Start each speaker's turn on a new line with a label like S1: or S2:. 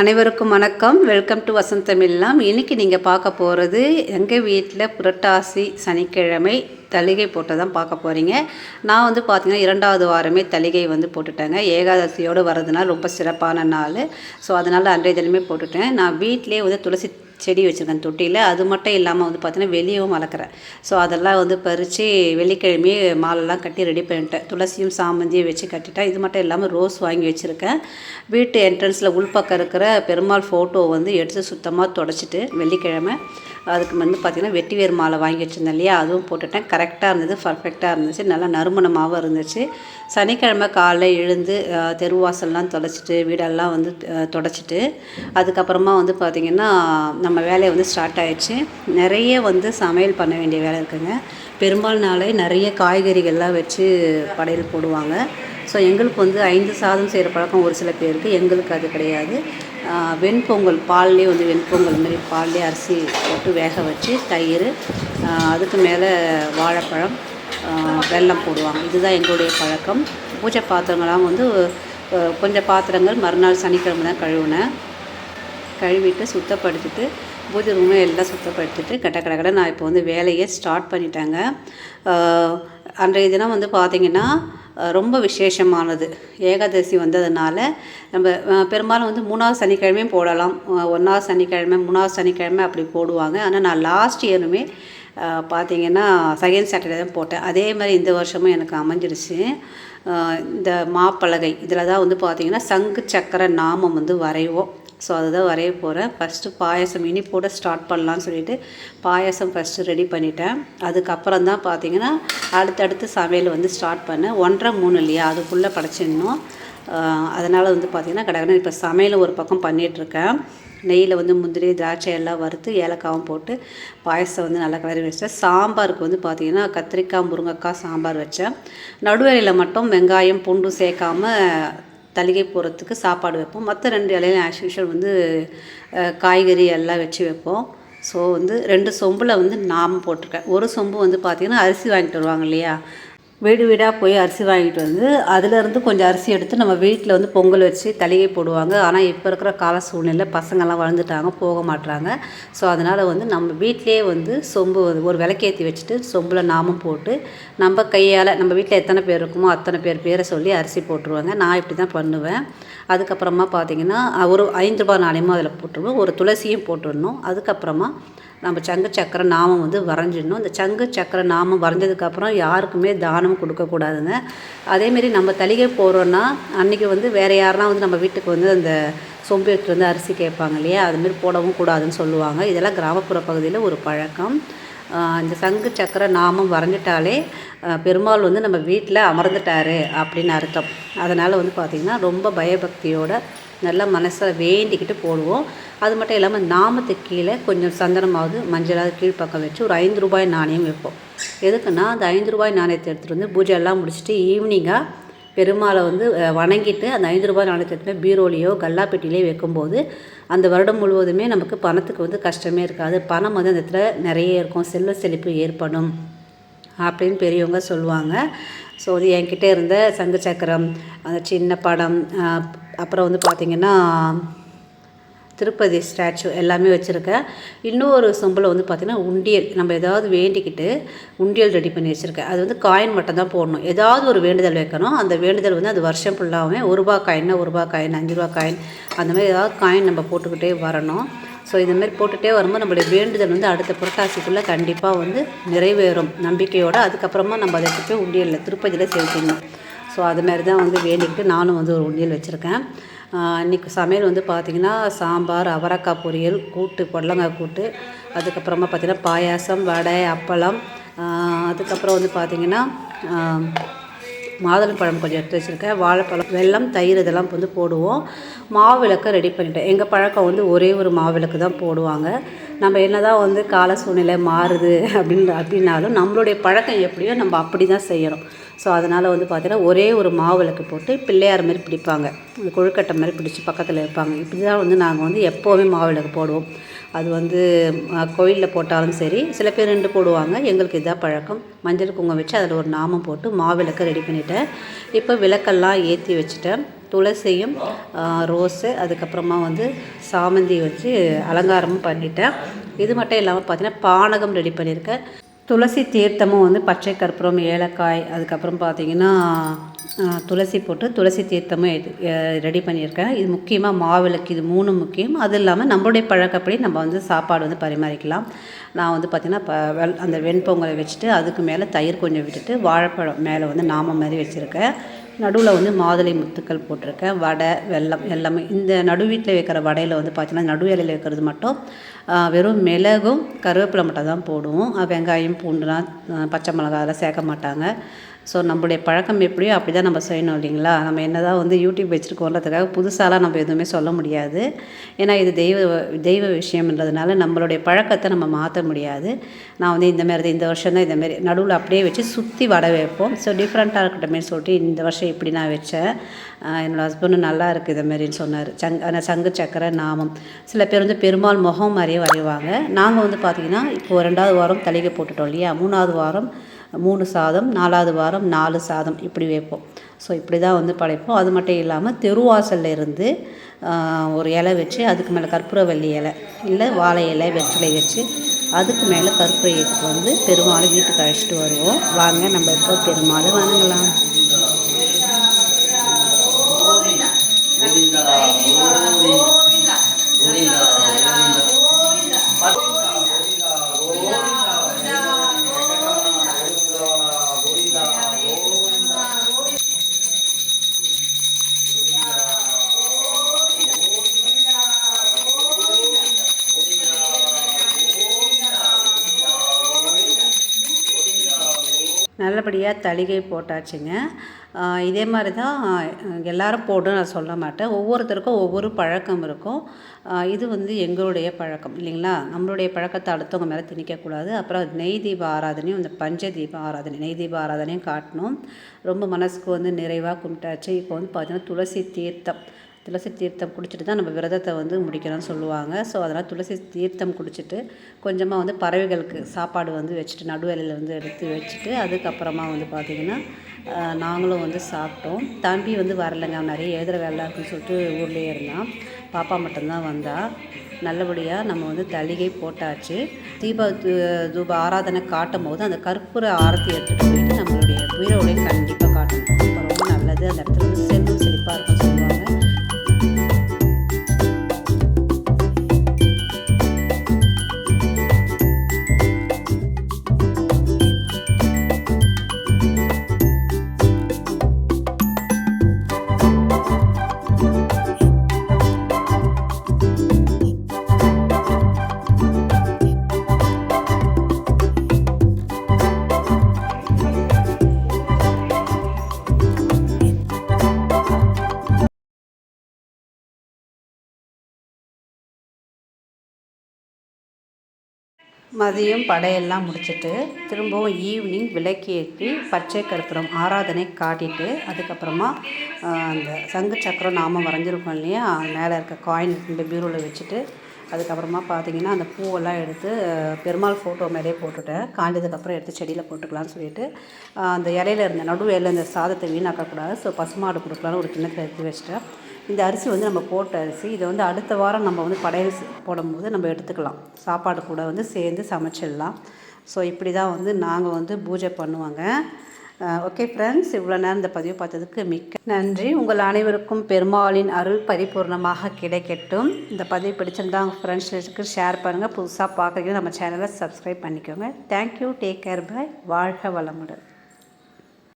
S1: அனைவருக்கும் வணக்கம். Welcome to வசந்தமில்லாம் இன்றைக்கி நீங்கள் பார்க்க போகிறது எங்கள் வீட்டில் புரட்டாசி சனிக்கிழமை தலிகை போட்டு தான் பார்க்க போகிறீங்க நான் வந்து பார்த்திங்கன்னா இரண்டாவது வாரமே தலிகை வந்து போட்டுட்டேங்க. ஏகாதசியோடு வர்றதுனால ரொம்ப சிறப்பான நாள். ஸோ அதனால் அன்றைய தினமே போட்டுட்டேன். நான் வீட்டிலே வந்து துளசி செடி வச்சுருக்கேன் தொட்டியில். அது மட்டும் இல்லாமல் வந்து பார்த்தீங்கன்னா வெளியவும் வளர்க்குறேன். ஸோ அதெல்லாம் வந்து பறித்து வெள்ளிக்கிழமையே மாலைலாம் கட்டி ரெடி பண்ணிட்டேன். துளசியும் சாமந்தியும் வச்சு கட்டிட்டேன். இது மட்டும் இல்லாமல் ரோஸ் வாங்கி வச்சுருக்கேன். வீட்டு என்ட்ரன்ஸில் உள்பக்கம் இருக்கிற பெருமாள் ஃபோட்டோ வந்து எடுத்து சுத்தமாக தொடச்சிட்டு வெள்ளிக்கிழமை அதுக்கு வந்து பார்த்திங்கன்னா வெட்டி வேர் மாலை வாங்கி வச்சுருந்தேன் இல்லையா? அதுவும் போட்டுட்டேன். கரெக்டாக இருந்தது பர்ஃபெக்டாக இருந்துச்சு. நல்லா நறுமணமாகவும் இருந்துச்சு. சனிக்கிழமை காலைல எழுந்து தெருவாசல்லாம் தொலைச்சிட்டு வீடெல்லாம் வந்து தொடச்சிட்டு அதுக்கப்புறமா வந்து பார்த்திங்கன்னா நம்ம வேலையை வந்து ஸ்டார்ட் ஆகிடுச்சு நிறைய வந்து சமையல் பண்ண வேண்டிய வேலை இருக்குங்க. பெரும்பாலும் நாளே நிறைய காய்கறிகள்லாம் வச்சு படையல் போடுவாங்க. ஸோ எங்களுக்கு வந்து ஐந்து சாதம் செய்கிற பழக்கம் ஒரு சில பேருக்கு. எங்களுக்கு அது கிடையாது. வெண்பொங்கல் பால்லே வந்து வெண்பொங்கல் மாதிரி பால்லேயே அரிசி போட்டு வேக வச்சு தயிர் அதுக்கு மேலே வாழைப்பழம் வெல்லம் போடுவாங்க. இதுதான் எங்களுடைய பழக்கம். பூஜை பாத்திரங்கள்லாம் வந்து கொஞ்சம் பாத்திரங்கள் மறுநாள் சனிக்கிழமை தான் கழுவினேன் கழுவிட்டு சுத்தப்படுத்திட்டு பூஜை ரூமை எல்லாம் சுத்தப்படுத்திட்டு கட்ட கட கட நான் இப்போ வந்து வேலையை ஸ்டார்ட் பண்ணிட்டேங்க. அன்றைய தினம் வந்து பார்த்திங்கன்னா ரொம்ப விசேஷமானது. ஏகாதசி வந்ததுனால நம்ம பெரும்பாலும் வந்து மூணாவது சனிக்கிழமையும் போடலாம். ஒன்றாவது சனிக்கிழமை மூணாவது சனிக்கிழமை அப்படி போடுவாங்க. ஆனால் நான் லாஸ்ட் இயருமே பார்த்தீங்கன்னா செகண்ட் சாட்டர்டே தான் போட்டேன். அதே மாதிரி இந்த வருஷமும் எனக்கு அமைஞ்சிருச்சு. இந்த மாப்பலகை இதில் தான் வந்து பார்த்திங்கன்னா சங்கு சக்கர நாமம் வந்து வரைவோம். ஸோ அதுதான் வரைய போகிறேன் ஃபஸ்ட்டு பாயசம் இனிப்போட ஸ்டார்ட் பண்ணலான்னு சொல்லிட்டு பாயசம் ஃபஸ்ட்டு ரெடி பண்ணிட்டேன். அதுக்கப்புறம் தான் பார்த்தீங்கன்னா அடுத்தடுத்து சமையல் வந்து ஸ்டார்ட் பண்ணேன். ஒன்றரை மூணு இல்லையா அதுக்குள்ளே படைச்சிடணும். அதனால் வந்து பார்த்திங்கன்னா கடகடன்னு இப்போ சமையல் ஒரு பக்கம் பண்ணிகிட்ருக்கேன் நெய்யில் வந்து முந்திரி திராட்சை எல்லாம் வறுத்து ஏலக்காவும் போட்டு பாயசம் வந்து நல்லா கிளறி வச்சேன் சாம்பாருக்கு வந்து பார்த்திங்கன்னா கத்திரிக்காய் முருங்கைக்காய் சாம்பார் வச்சேன். நடுவேலையில் மட்டும் வெங்காயம் பூண்டு சேர்க்காம தலிகை போகிறதுக்கு சாப்பாடு வைப்போம். மற்ற ரெண்டு இலையில ஆஸ் யூஷுவல் வந்து காய்கறி எல்லாம் வச்சு வைப்போம். ஸோ வந்து ரெண்டு சொம்பில் வந்து நாம் போட்டிருக்கேன். ஒரு சொம்பு வந்து பார்த்திங்கன்னா அரிசி வாங்கிட்டு வருவாங்க இல்லையா? வீடு வீடாக போய் அரிசி வாங்கிட்டு வந்து அதுலேருந்து கொஞ்சம் அரிசி எடுத்து நம்ம வீட்டில் வந்து பொங்கல் வச்சு தலையை போடுவாங்க. ஆனால் இப்போ இருக்கிற கால சூழ்நிலை பசங்கள்லாம் வளர்ந்துட்டாங்க போக மாட்டுறாங்க ஸோ அதனால் வந்து நம்ம வீட்டிலேயே வந்து சொம்பு ஒரு விளக்கேற்றி வச்சுட்டு சொம்பில் நாமம் போட்டு நம்ம கையால் நம்ம வீட்டில் எத்தனை பேர் இருக்குமோ அத்தனை பேர் பேரை சொல்லி அரிசி போட்டுருவாங்க. நான் இப்படி தான் பண்ணுவேன். அதுக்கப்புறமா பார்த்தீங்கன்னா ஒரு ஐந்து ரூபா நாணயமும் அதில் போட்டுருவோம் ஒரு துளசியும் போட்டுடணும். அதுக்கப்புறமா நம்ம சங்கு சக்கரை நாமம் வந்து வரைஞ்சிடணும். இந்த சங்கு சக்கரை நாமம் வரைஞ்சதுக்கப்புறம் யாருக்குமே தானம் கொடுக்கக்கூடாதுங்க அதேமாரி நம்ம தலிகை போகிறோன்னா அன்றைக்கி வந்து வேறு யாருனா வந்து நம்ம வீட்டுக்கு வந்து அந்த சொம்பு எடுத்துகிட்டு வந்து அரிசி கேட்பாங்க இல்லையா? அதுமாரி போடவும் கூடாதுன்னு சொல்லுவாங்க. இதெல்லாம் கிராமப்புற பகுதியில் ஒரு பழக்கம். இந்த சங்கு சக்கரை நாமம் வரைஞ்சிட்டாலே பெருமாள் வந்து நம்ம வீட்டில் அமர்ந்துட்டாரு அப்படின்னு அர்த்தம். அதனால் வந்து பார்த்திங்கன்னா ரொம்ப பயபக்தியோட நல்லா மனசில் வேண்டிக்கிட்டு போடுவோம். அது மட்டும் இல்லாமல் நாமத்துக்கு கீழே கொஞ்சம் சந்தனமாவது மஞ்சளாவது கீழ்ப்பக்கம் வச்சு ஒரு ஐந்து ரூபாய் நாணயம் வைப்போம். எதுக்குன்னா அந்த ஐந்து ரூபாய் நாணயத்தை எடுத்துகிட்டு வந்து பூஜை எல்லாம் முடிச்சுட்டு ஈவினிங்காக பெருமாளை வந்து வணங்கிட்டு அந்த ஐந்து ரூபாய் நாணயத்தை எடுத்துகிட்டு போய் பீரோலையோ கல்லாப்பெட்டிலையோ வைக்கும்போது அந்த வருடம் முழுவதுமே நமக்கு பணத்துக்கு வந்து கஷ்டமே இருக்காது. பணம் வந்து அந்த இடத்துல நிறைய இருக்கும். செல்வ செழிப்பு ஏற்படும் அப்படின்னு பெரியவங்க சொல்லுவாங்க. ஸோ இது என்கிட்ட இருந்த சங்கு சக்கரம் அந்த சின்ன படம் அப்புறம் வந்து பார்த்திங்கன்னா திருப்பதி ஸ்டாச்சு எல்லாமே வச்சுருக்கேன். இன்னொரு சொம்பில் வந்து பார்த்திங்கன்னா உண்டியல் நம்ம ஏதாவது வேண்டிக்கிட்டு உண்டியல் ரெடி பண்ணி வச்சுருக்கேன். அது வந்து காயின் மட்டும் தான் போடணும். ஏதாவது ஒரு வேண்டுதல் வைக்கணும். அந்த வேண்டுதல் வந்து அது வருஷம் ஃபுல்லாகவே ஒரு ரூபா காயின்னா ஒரு ரூபா காயின் அஞ்சு ரூபா காயின் அந்த மாதிரி ஏதாவது காயின் நம்ம போட்டுக்கிட்டே வரணும். ஸோ இந்தமாரி போட்டுகிட்டே வரும்போது நம்மளுடைய வேண்டுதல் வந்து அடுத்த புரட்டாசிக்குள்ளே கண்டிப்பாக வந்து நிறைவேறும். நம்பிக்கையோடு அதுக்கப்புறமா நம்ம அதை போய் உண்டியலில் திருப்பதியில் செலுத்திடணும் ஸோ அது மாதிரி தான் வந்து வேண்டிக்கிட்டு நானும் வந்து ஒரு உண்டியல் வச்சுருக்கேன். இன்றைக்கி சமையல் வந்து பார்த்திங்கன்னா சாம்பார் அவரக்காய் பொரியல் கூட்டு புடலங்காய் கூட்டு அதுக்கப்புறமா பார்த்திங்கன்னா பாயாசம் வடை அப்பளம் அதுக்கப்புறம் வந்து பார்த்திங்கன்னா மாதுளம்பழம் கொஞ்சம் எடுத்து வச்சுருக்கேன். வாழைப்பழம் வெல்லம் தயிர் இதெல்லாம் வந்து போடுவோம். மாவிளக்கு ரெடி பண்ணிட்டேன். எங்கள் பழக்கம் வந்து ஒரே ஒரு மாவிளக்கு தான் போடுவாங்க. நம்ம என்ன தான் வந்து கால சூழ்நிலை மாறுது அப்படின்னு அப்படின்னாலும் நம்மளுடைய பழக்கம் எப்படியோ நம்ம அப்படி தான் செய்யணும். ஸோ அதனால் வந்து பார்த்தீங்கன்னா ஒரே ஒரு மாவிளக்கு போட்டு பிள்ளையார் மாதிரி பிடிப்பாங்க. கொழுக்கட்டை மாதிரி பிடிச்சி பக்கத்தில் இருப்பாங்க இப்படி தான் வந்து நாங்கள் வந்து எப்போவுமே மாவிளக்கு போடுவோம். அது வந்து கோயிலில் போட்டாலும் சரி சில பேர் ரெண்டு போடுவாங்க. எங்களுக்கு இதான் பழக்கம். மஞ்சள் குங்குமம் வச்சு அதில் ஒரு நாமம் போட்டு மாவிளக்கை ரெடி பண்ணிட்டேன். இப்போ விளக்கெல்லாம் ஏற்றி வச்சுட்டேன். துளசியும் ரோஸு அதுக்கப்புறமா வந்து சாமந்தி வச்சு அலங்காரமும் பண்ணிட்டேன். இது மட்டும் இல்லாமல் பார்த்தீங்கன்னா பானகம் ரெடி பண்ணியிருக்கேன். துளசி தீர்த்தமும் வந்து பச்சை கற்பூரம் ஏலக்காய் அதுக்கப்புறம் பார்த்தீங்கன்னா துளசி போட்டு துளசி தீர்த்தமும் ரெடி பண்ணியிருக்கேன். இது முக்கியமாக மாவிளக்கு இது மூணு முக்கியம். அது இல்லாமல் நம்மளுடைய பழக்கப்படி நம்ம வந்து சாப்பாடு வந்து பரிமாறிக்கலாம். நான் வந்து பார்த்திங்கன்னா இப்போ அந்த வெண்பொங்கலை வச்சுட்டு அதுக்கு மேலே தயிர் கொஞ்சம் விட்டுட்டு வாழைப்பழம் மேலே வந்து நாம மாதிரி வச்சுருக்கேன். நடுவில் வந்து மாதுளை முத்துக்கள் போட்டிருக்கேன். வடை வெல்லம் எல்லாமே இந்த நடு வீட்டில் வைக்கிற வடையில் வந்து பார்த்திங்கன்னா நடு இலையில் வைக்கிறது மட்டும். வெறும் மிளகும் கருவேப்பிலை மட்டும் தான் போடுவோம் வெங்காயம் பூண்டுலாம் பச்சை மிளகா அதெல்லாம் சேர்க்க மாட்டாங்க. ஸோ நம்மளுடைய பழக்கம் எப்படியோ அப்படி தான் நம்ம செய்யணும் இல்லைங்களா? நம்ம என்ன தான் வந்து யூடியூப் வச்சுருக்கோன்றதுக்காக புதுசாலாம் நம்ம எதுவுமே சொல்ல முடியாது. ஏன்னா இது தெய்வ தெய்வ விஷயம்ன்றதுனால நம்மளுடைய பழக்கத்தை நம்ம மாற்ற முடியாது. நான் வந்து இந்தமாரி இந்த வருஷம் தான் இந்தமாரி நடுவில் அப்படியே வச்சு சுற்றி வடை வைப்போம். ஸோ டிஃப்ரெண்ட்டாக இருக்கட்டுமே சொல்லிட்டு இந்த வருஷம் இப்படி நான் வச்சேன். என்னோடய ஹஸ்பண்டும் நல்லா இருக்குது இதுமாரின்னு சொன்னார். சங் ஆனால் சங்கு சக்கரை நாமம். சில பேர் வந்து பெருமாள் முகம் மாதிரியே வரைவாங்க. நாங்கள் வந்து பார்த்திங்கன்னா இப்போது ரெண்டாவது வாரம் தலைகை போட்டுட்டோம் இல்லையா? மூணாவது வாரம் மூணு சாதம் நாலாவது வாரம் நாலு சாதம் இப்படி வைப்போம். ஸோ இப்படி தான் வந்து படைப்போம். அது மட்டும் இல்லாமல் தெருவாசலில் இருந்து ஒரு இலை வச்சு அதுக்கு மேலே கற்பூரவல்லி இலை இல்லை வாழை இலை வெற்றிலை வச்சு அதுக்கு மேலே கற்பூர வந்து பெருமாள் வீட்டுக்கு அழைச்சிட்டு வருவோம். வாங்க நம்ம இப்போ பெருமாள் வணங்கலாம். நல்லபடியாக தளிகை போட்டாச்சுங்க. இதே மாதிரி தான் எல்லோரும் போடும் நான் சொல்ல மாட்டேன். ஒவ்வொருத்தருக்கும் ஒவ்வொரு பழக்கம் இருக்கும். இது வந்து எங்களுடைய பழக்கம் இல்லைங்களா? நம்மளுடைய பழக்கத்தை அடுத்தவங்க மேலே திணிக்கக்கூடாது. அப்புறம் நெய் தீப ஆராதனையும் இந்த பஞ்ச தீப ஆராதனை நெய் தீப ஆராதனையும் காட்டணும். ரொம்ப மனசுக்கு வந்து நிறைவாக கும்பிட்டாச்சு. இப்போ வந்து பார்த்திங்கன்னா துளசி தீர்த்தம். துளசி தீர்த்தம் குடிச்சிட்டு தான் நம்ம விரதத்தை வந்து முடிக்கணும்னு சொல்லுவாங்க. ஸோ அதனால் துளசி தீர்த்தம் குடிச்சிட்டு கொஞ்சமாக வந்து பறவைகளுக்கு சாப்பாடு வந்து வச்சுட்டு நடுவேலையில் வந்து எடுத்து வச்சுட்டு அதுக்கப்புறமா வந்து பார்த்திங்கன்னா நாங்களும் வந்து சாப்பிட்டோம். தம்பி வந்து வரலைங்க. அவன் நிறைய எழுதுகிற வேலை இருக்குன்னு சொல்லிட்டு ஊர்லேயே இருந்தான். பாப்பா மட்டும்தான் வந்தால் நல்லபடியாக நம்ம வந்து தளிகை போட்டாச்சு. தீப தூப ஆராதனை காட்டும் போது அந்த கற்பூர ஆரத்தி எடுத்துகிட்டு போயிட்டு நம்மளுடைய உயிரோடைய கண்டிப்பாக காட்டணும். ரொம்ப நல்லது. அந்த இடத்துல வந்து செல்வம் செழிப்பாக இருக்கும். மதியம் படையெல்லாம் முடிச்சுட்டு திரும்பவும் ஈவினிங் விளக்கேற்றி பச்சை கற்பூரம் ஆராதனை காட்டிட்டு அதுக்கப்புறமா அந்த சங்கு சக்கரம் நாம வரைஞ்சிருக்கோம் இல்லையா? மேலே இருக்க காயின் இந்த பீரோவில் வச்சுட்டு அதுக்கப்புறமா பார்த்தீங்கன்னா அந்த பூவெல்லாம் எடுத்து பெருமாள் ஃபோட்டோ மேலேயே போட்டுவிட்டேன் காய்ஞ்சதுக்கப்புறம் எடுத்து செடியில் போட்டுக்கலாம்னு சொல்லிட்டு அந்த இலையில இருந்த நடுவு இலையில இந்த சாதத்தை வீணாக்கக்கூடாது. ஸோ பசுமாடு கொடுக்கலான்னு ஒரு கிண்ணத்தில் எடுத்து வச்சுட்டேன். இந்த அரிசி வந்து நம்ம போட்ட அரிசி இதை வந்து அடுத்த வாரம் நம்ம வந்து படையல் போடும்போது நம்ம எடுத்துக்கலாம். சாப்பாடு கூட வந்து சேர்ந்து சமைச்சிடலாம். ஸோ இப்படி தான் வந்து நாங்கள் வந்து பூஜை பண்ணுவாங்க. ஓகே ஃப்ரெண்ட்ஸ் இவ்வளோ நேரம் இந்த பதிவு பார்த்ததுக்கு மிக்க நன்றி. உங்கள் அனைவருக்கும் பெருமாளின் அருள் பரிபூர்ணமாக கிடைக்கட்டும். இந்த பதிவு பிடிச்சிருந்தா உங்கள் ஃப்ரெண்ட்ஸுக்கு ஷேர் பண்ணுங்கள் புதுசாக பார்க்குறீங்க நம்ம சேனலை சப்ஸ்கிரைப் பண்ணிக்கோங்க. தேங்க்யூ டேக் கேர் பாய் வாழ்க வளமுடன்.